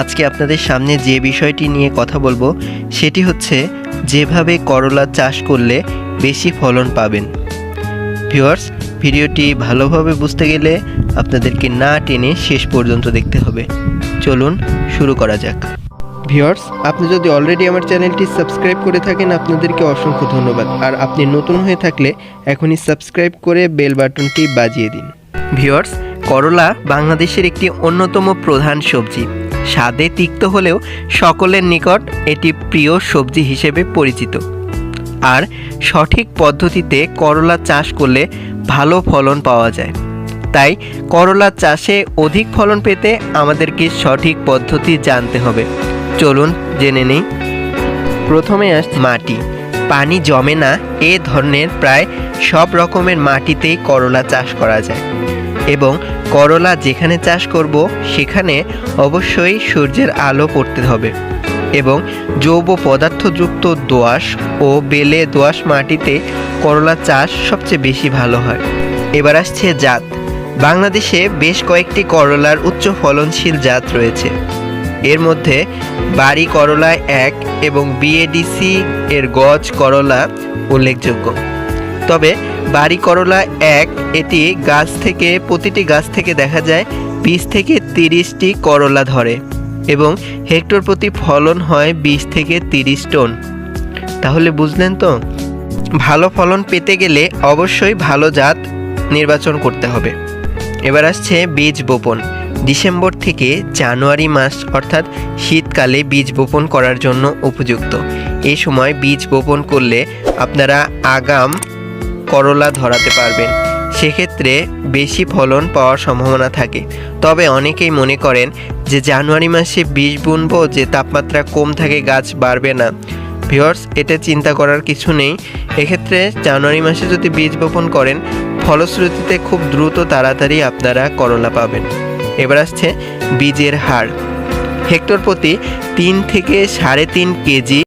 আজকে আপনাদের সামনে যে বিষয়টি নিয়ে কথা বলব, সেটি হচ্ছে যেভাবে করলা চাষ করলে বেশি ফলন পাবেন। ভিউয়ার্স, ভিডিওটি ভালোভাবে বুঝতে গেলে আপনাদেরকে না টেনে শেষ পর্যন্ত দেখতে হবে। চলুন শুরু করা যাক। ভিউয়ার্স, আপনি যদি অলরেডি আমার চ্যানেলটি সাবস্ক্রাইব করে থাকেন, আপনাদেরকে অসংখ্য ধন্যবাদ। আর আপনি নতুন হয়ে থাকলে এখনই সাবস্ক্রাইব করে বেল বাটনটি বাজিয়ে দিন। ভিউয়ার্স, করলা বাংলাদেশের একটি অন্যতম প্রধান সবজি। স্বাদে তিক্ত হলেও সকলের নিকট এটি প্রিয় সবজি হিসেবে পরিচিত। আর সঠিক পদ্ধতিতে করলা চাষ করলে ভালো ফলন পাওয়া যায়। তাই করলা চাষে অধিক ফলন পেতে আমাদেরকে সঠিক পদ্ধতি জানতে হবে। চলুন জেনে নেই। প্রথমে আস মাটি। পানি জমে না, এ ধরনের প্রায় সব রকমের মাটিতেই করলা চাষ করা যায়। এবং করলা যেখানে চাষ করব, সেখানে অবশ্যই সূর্যের আলো পড়তে হবে এবং জৈব পদার্থযুক্ত দোআঁশ ও বেলে দোআঁশ মাটিতে করলা চাষ সবচেয়ে বেশি ভালো হয়। এবার আসছে জাত। বাংলাদেশে বেশ কয়েকটি করলার উচ্চ ফলনশীল জাত রয়েছে। এর মধ্যে বাড়ি করলা এক এবং বিএডিসি এর গজ করলা উল্লেখযোগ্য। তবে বাড়ি করলা এক, এটি গাছ থেকে, প্রতিটি গাছ থেকে দেখা যায় বিশ থেকে তিরিশটি করলা ধরে এবং হেক্টর প্রতি ফলন হয় বিশ থেকে তিরিশ টন। তাহলে বুঝলেন তো? ভালো ফলন পেতে গেলে অবশ্যই ভালো জাত নির্বাচন করতে হবে। এবার আসছে বীজ বপন। ডিসেম্বর থেকে জানুয়ারি মাস অর্থাৎ শীতকালে বীজ বপন করার জন্য উপযুক্ত। এই সময় বীজ বপন করলে আপনারা আগাম করলা ধরাতে পারবেন। সেক্ষেত্রে বেশি ফলন পাওয়ার সম্ভাবনা থাকে। তবে অনেকেই মনে করেন যে জানুয়ারি মাসে বীজ বুনবো যে তাপমাত্রা কম থাকে গাছ বাড়বে না। ভিওর্স এটা চিন্তা করার কিছু নেই। এক্ষেত্রে জানুয়ারি মাসে যদি বীজ বপন করেন, ফলশ্রুতিতে খুব দ্রুত তাড়াতাড়ি আপনারা করলা পাবেন। এবার আসছে বীজের হার। হেক্টর প্রতি তিন থেকে সাড়ে তিন কেজি